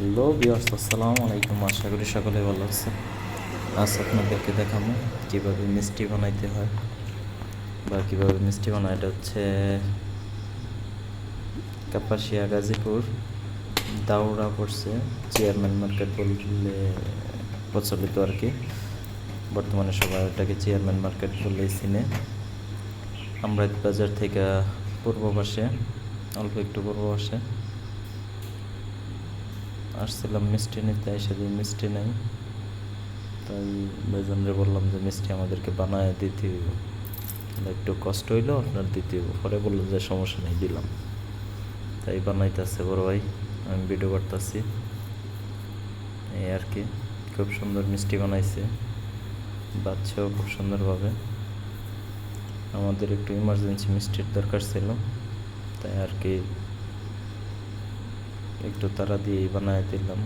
Hello বিয়ার্স আসসালামু আলাইকুম। আশা করি সকলে ভালো আছে আজ আপনাদেরকে দেখাবো কীভাবে মিষ্টি বানাইতে হয় বা কীভাবে মিষ্টি বানায়। এটা হচ্ছে কাপাসিয়া, গাজীপুর, দাউরা পড়ছে, চেয়ারম্যান মার্কেট বললে প্রচলিত আর কি। বর্তমানে সবাই ওটাকে চেয়ারম্যান মার্কেট বললেই চিনে। আমরা বাজার থেকে পূর্ব পাশে, অল্প একটু পূর্ব পাশে। আসছিলাম, মিষ্টি নিতে এসে দিই, মিষ্টি নেই। তাই বেজনরে বললাম যে, মিষ্টি আমাদেরকে বানায় দিতে একটু কষ্ট হইল, আপনার দিতে পরে বলল যে, সমস্যা নেই, দিলাম। তাই বানাইতেছে বড় ভাই, আমি ভিডিও করতেছি। এই আর কি, খুব সুন্দর মিষ্টি বানাইছে। বাচ্চাও খুব সুন্দরভাবে। আমাদের একটু ইমার্জেন্সি মিষ্টির দরকার ছিল। তাই আর কি একটু তারা দিয়েই বানায় দিলাম।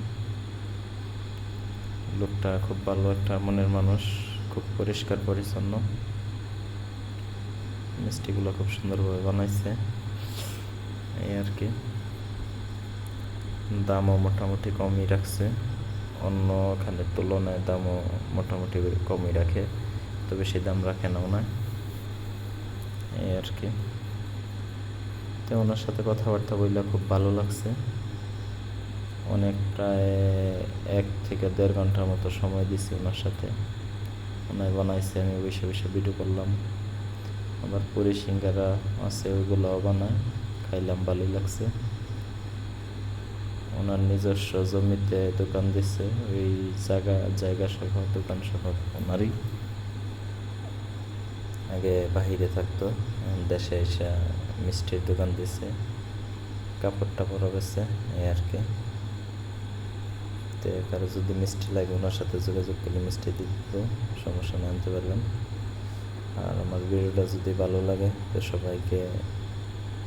লোকটা খুব ভালো একটা মনের মানুষ, খুব পরিষ্কার, পরিচ্ছন্ন। মিষ্টিগুলো খুব সুন্দরভাবে বানাইছে। এই আর কি। দামও মোটামুটি কমই রাখছে। অন্য খানের তুলনায় দামও মোটামুটি কমই রাখে, তো বেশি দাম রাখে না ওনার। এই আর কি। তো ওনার সাথে কথাবার্তা বললে খুব ভালো লাগছে। অনেক প্রায় এক থেকে দেড় ঘণ্টার মতো সময় দিছি ওনার সাথে। ওনায় বানাইছে, আমি বসে বসে ভিডিও করলাম। আবার পুরি সিঙ্গারা আছে ওইগুলোও বানায়, খাইলাম, ভালোই লাগছে। ওনার নিজস্ব জমিতে দোকান দিচ্ছে ওই জায়গা জায়গা সহ দোকান সহ ওনারই। আগে বাহিরে থাকতো দেশে এসে মিষ্টির দোকান দিছে, কাপড় টাপড়ও বেছে এই আর কি। তো কারও যদি মিষ্টি লাগে ওনার সাথে যোগাযোগ করলে মিষ্টি দিত সমস্যা না আনতে পারবেন আর আমার ভিডিওটা যদি ভালো লাগে, তো সবাইকে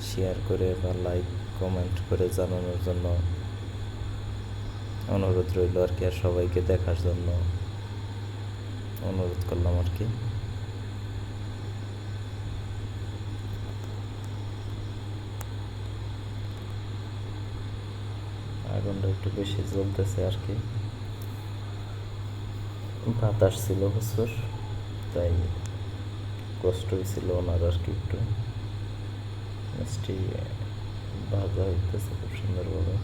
শেয়ার করে বা লাইক কমেন্ট করে জানানোর জন্য অনুরোধ রইল আর কি, আর সবাইকে দেখার জন্য অনুরোধ করলাম আর কি। আগুনটা একটু বেশি জ্বলতেছে আর কি। বাতাস ছিল প্রচুর, তাই কষ্ট হয়েছিল ওনার আর কি একটু। মিষ্টি ভাজা হইতেছে খুব সুন্দরভাবে।